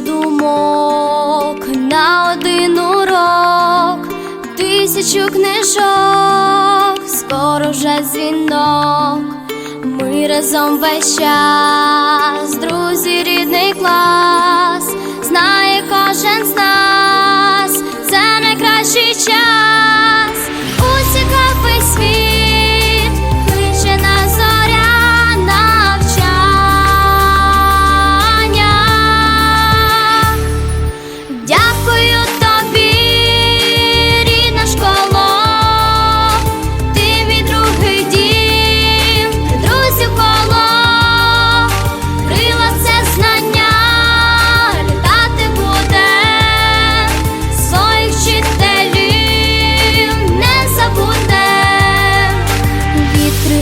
думок на один урок, тисячу книжок, скоро вже дзвінок. Ми разом весь час, друзі, рідний клас,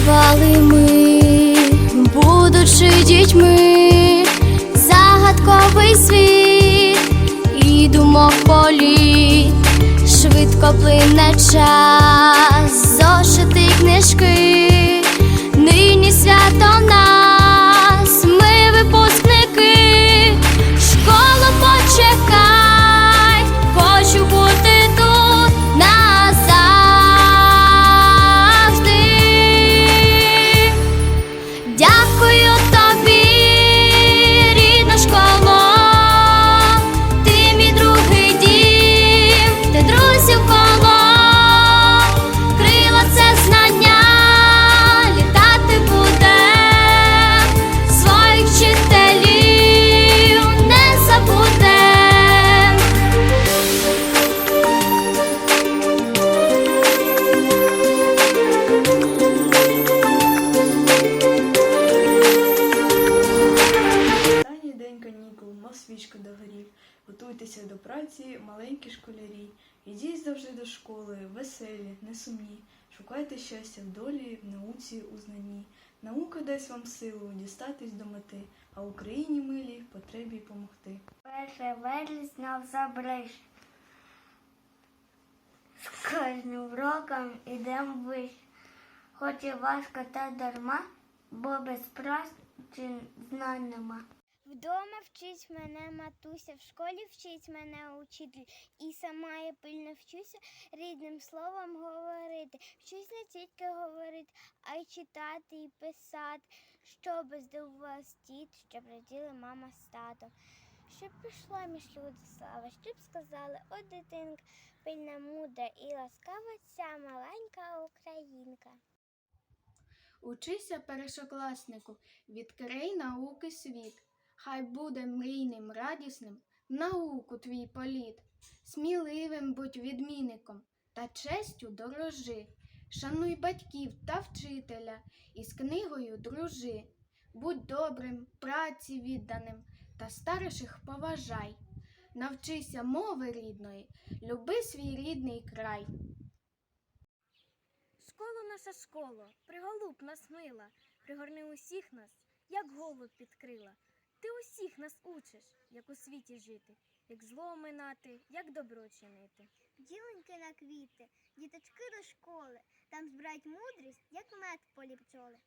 Відкривали ми, будучи дітьми, загадковий світ і думок політ, швидко плине час, зошити книжки, до праці, маленькі школярі. Ідіть завжди до школи, веселі, несумні. Шукайте щастя в долі, в науці, у знанні. Наука дасть вам силу дістатись до мети, а Україні милій потребі помогти. Перше вересня забриш. З кожним роком ідем виш. Хоч і важко та дарма, бо без праці знань нема. Вдома вчить мене матуся, в школі вчить мене учитель, і сама я пильно вчуся рідним словом говорити. Вчусь не тільки говорити, а й читати і писати, щоб здивувалась дід, щоб раділи мама з татом. Щоб пішла між люди слава, щоб сказали, о дитинка, пильна мудра і ласкава ця маленька українка. Учися, першокласнику, відкрий науки світ. Хай буде мрійним, радісним науку твій політ. Сміливим будь відмінником та честю дорожи. Шануй батьків та вчителя, і з книгою дружи. Будь добрим, праці відданим та старших поважай. Навчися мови рідної, люби свій рідний край. Школа наша школа, приголуб нас мила, пригорни усіх нас, як голуб підкрила. Ти усіх нас учиш, як у світі жити, як зло минати, як добро чинити. Діленьки на квіти, діточки до школи, там збирають мудрість, як мед в полі пчоли.